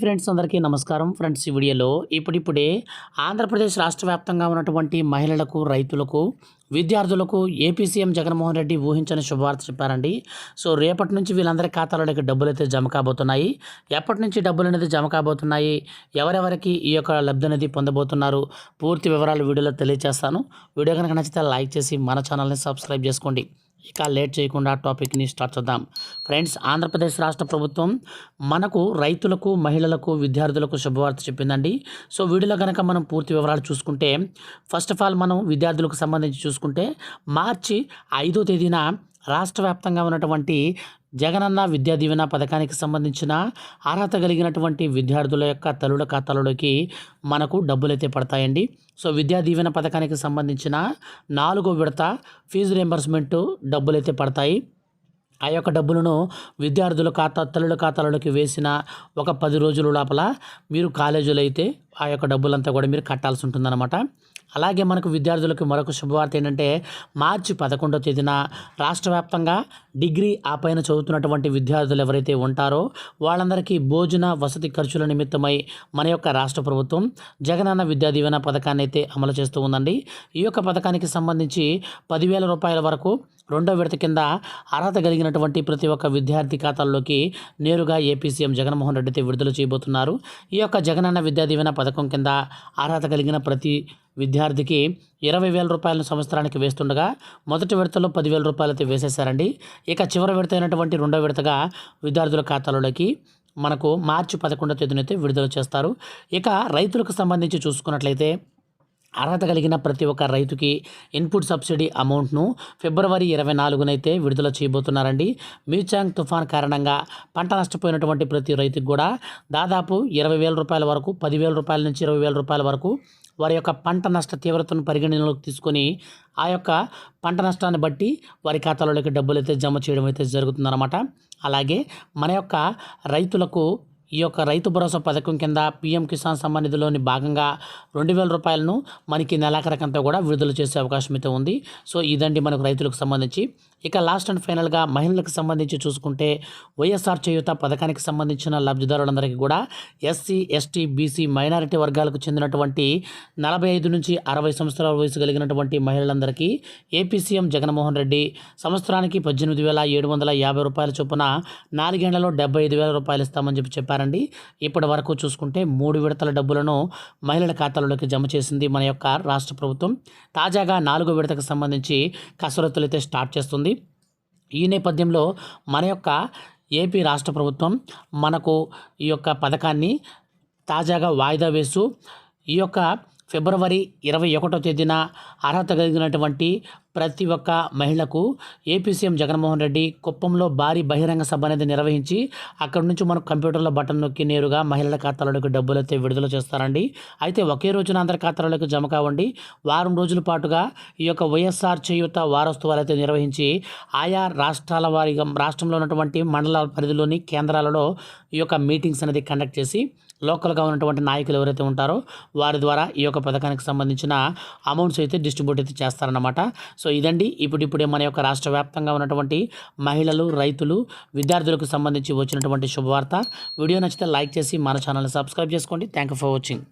Friends అందరికీ నమస్కారం. Friends ఈ వీడియోలో ఇప్పుడిప్పుడే ఆంధ్రప్రదేశ్ రాష్ట్ర వ్యాప్తంగా ఉన్నటువంటి మహిళలకు రైతులకు విద్యార్థులకు ఏపీ సీఎం జగన్మోహన్ రెడ్డి ఊహించని శుభవార్త చెప్పారండి. సో రేపటి నుంచి వీళ్ళందరి ఖాతాలోకి డబ్బులు అయితే జమ కాబోతున్నాయి. ఎప్పటి నుంచి డబ్బులు అనేది జమ కాబోతున్నాయి? ఎవరెవరికి ఈ యొక్క లబ్ధి అనేది పొందబోతున్నారు? పూర్తి వివరాలు వీడియోలో తెలియజేస్తాను వీడియో కనుక నచ్చితే లైక్ చేసి మన ఛానల్ని సబ్స్క్రైబ్ చేసుకోండి. ఇక లేట్ చేయకుండా టాపిక్ని స్టార్ట్ చేద్దాం. ఫ్రెండ్స్ ఆంధ్రప్రదేశ్ రాష్ట్ర ప్రభుత్వం మనకు రైతులకు మహిళలకు విద్యార్థులకు శుభవార్త చెప్పిందండి. సో వీడియోలో కనుక మనం పూర్తి వివరాలు చూసుకుంటే ఫస్ట్ ఆఫ్ ఆల్ మనం విద్యార్థులకు సంబంధించి చూసుకుంటే మార్చి ఐదో తేదీన రాష్ట్ర వ్యాప్తంగా ఉన్నటువంటి జగనన్న విద్యా దీవెన పథకానికి సంబంధించిన అర్హత కలిగినటువంటి విద్యార్థుల యొక్క తల్లుల ఖాతాలలోకి మనకు డబ్బులైతే పడతాయండి. సో విద్యా దీవెన పథకానికి సంబంధించిన నాలుగో విడత ఫీజు రియంబర్స్మెంట్ డబ్బులైతే పడతాయి. ఆ యొక్క డబ్బులను విద్యార్థుల ఖాతా తల్లుల ఖాతాలలోకి వేసిన ఒక పది రోజుల లోపల మీరు కాలేజీలో అయితే ఆ యొక్క డబ్బులంతా కూడా మీరు కట్టాల్సి ఉంటుందన్నమాట. అలాగే మనకు విద్యార్థులకు మరొక శుభవార్త ఏంటంటే మార్చి పదకొండవ తేదీన రాష్ట్ర వ్యాప్తంగా డిగ్రీ ఆ పైన చదువుతున్నటువంటి విద్యార్థులు ఎవరైతే ఉంటారో వాళ్ళందరికీ భోజన వసతి ఖర్చుల నిమిత్తమై మన యొక్క రాష్ట్ర ప్రభుత్వం జగనన్న విద్యా దీవెన పథకాన్ని అయితే అమలు చేస్తూ ఉందండి. ఈ యొక్క పథకానికి సంబంధించి పదివేల రూపాయల వరకు రెండో విడత కింద అర్హత కలిగినటువంటి ప్రతి ఒక్క విద్యార్థి ఖాతాల్లోకి నేరుగా ఏపీ సీఎం జగన్మోహన్ రెడ్డి అయితే విడుదల చేయబోతున్నారు. ఈ యొక్క జగనన్న విద్యా దీవెన పథకం కింద అర్హత కలిగిన ప్రతి విద్యార్థికి ఇరవై వేల రూపాయలను సంవత్సరానికి వేస్తుండగా మొదటి విడతలో పదివేల రూపాయలతో వేసేశారండి. ఇక చివరి విడత అయినటువంటి రెండో విడతగా విద్యార్థుల ఖాతాలోకి మనకు మార్చి పదకొండో తేదీనైతే విడుదల చేస్తారు. ఇక రైతులకు సంబంధించి చూసుకున్నట్లయితే అర్హత కలిగిన ప్రతి ఒక్క రైతుకి ఇన్పుట్ సబ్సిడీ అమౌంట్ను ఫిబ్రవరి ఇరవై నాలుగునైతే విడుదల చేయబోతున్నారండి. మీచాంగ్ తుఫాన్ కారణంగా పంట నష్టపోయినటువంటి ప్రతి రైతుకు కూడా దాదాపు ఇరవై వేల రూపాయల వరకు పదివేల రూపాయల నుంచి ఇరవై వేల రూపాయల వరకు వారి యొక్క పంట నష్ట తీవ్రతను పరిగణనలోకి తీసుకొని ఆ యొక్క పంట నష్టాన్ని బట్టి వారి ఖాతాలోకి డబ్బులు అయితే జమ చేయడం అయితే జరుగుతుందన్నమాట. అలాగే మన యొక్క రైతులకు ఈ యొక్క రైతు భరోసా పథకం కింద పీఎం కిసాన్ సమ్మాన్ నిధిలోని భాగంగా రెండు వేల రూపాయలను మనకి నెలాఖరకంతా కూడా విడుదల చేసే అవకాశం అయితే ఉంది. సో ఇదండి మనకు రైతులకు సంబంధించి ఇక లాస్ట్ అండ్ ఫైనల్గా మహిళలకు సంబంధించి చూసుకుంటే వైఎస్ఆర్ చేయూత పథకానికి సంబంధించిన లబ్ధిదారులందరికీ కూడా ఎస్సీ ఎస్టీ బీసీ మైనారిటీ వర్గాలకు చెందినటువంటి నలభై ఐదు నుంచి అరవై సంవత్సరాల వయసు కలిగినటువంటి మహిళలందరికీ ఏపీ సీఎం జగన్మోహన్ రెడ్డి సంవత్సరానికి పద్దెనిమిది వేల ఏడు వందల యాభై రూపాయల చొప్పున నాలుగేళ్ళలో డెబ్బై ఐదు వేల రూపాయలు ఇస్తామని చెప్పి చెప్పారండి. ఇప్పటి వరకు చూసుకుంటే మూడు విడతల డబ్బులను మహిళల ఖాతాలలోకి జమ చేసింది మన యొక్క రాష్ట్ర ప్రభుత్వం. తాజాగా నాలుగో విడతకు సంబంధించి కసరత్తులు అయితే స్టార్ట్ చేస్తుంది. ఈ నేపథ్యంలో మన యొక్క ఏపీ రాష్ట్ర ప్రభుత్వం మనకు ఈ యొక్క పథకాన్ని తాజాగా వాయిదా వేస్తూ ఈ యొక్క ఫిబ్రవరి ఇరవై ఒకటో తేదీన అర్హత కలిగినటువంటి ప్రతి ఒక్క మహిళకు ఏపీ సీఎం జగన్మోహన్ రెడ్డి కుప్పంలో భారీ బహిరంగ సభ అనేది నిర్వహించి అక్కడి నుంచి మనకు కంప్యూటర్లో బటన్ నొక్కి నేరుగా మహిళల ఖాతాలోకి డబ్బులు అయితే విడుదల చేస్తారండి. అయితే ఒకే రోజున అందరి ఖాతాలోకి జమ కావండి. వారం రోజుల పాటుగా ఈ యొక్క వైఎస్ఆర్ చేయూత వారోత్సవాలు అయితే నిర్వహించి ఆయా రాష్ట్రాల వారిగా రాష్ట్రంలో ఉన్నటువంటి మండల పరిధిలోని కేంద్రాలలో ఈ యొక్క మీటింగ్స్ అనేది కండక్ట్ చేసి లోకల్గా ఉన్నటువంటి నాయకులు ఎవరైతే ఉంటారో వారి ద్వారా ఈ యొక్క పథకానికి సంబంధించిన అమౌంట్స్ అయితే డిస్ట్రిబ్యూట్ అయితే చేస్తారన్నమాట. సో ఇదండి ఇప్పుడిప్పుడే మన యొక్క రాష్ట్ర వ్యాప్తంగా ఉన్నటువంటి మహిళలు రైతులు విద్యార్థులకు సంబంధించి వచ్చినటువంటి శుభవార్త. వీడియో నచ్చితే లైక్ చేసి మన ఛానల్ని సబ్స్క్రైబ్ చేసుకోండి. Thank you for watching.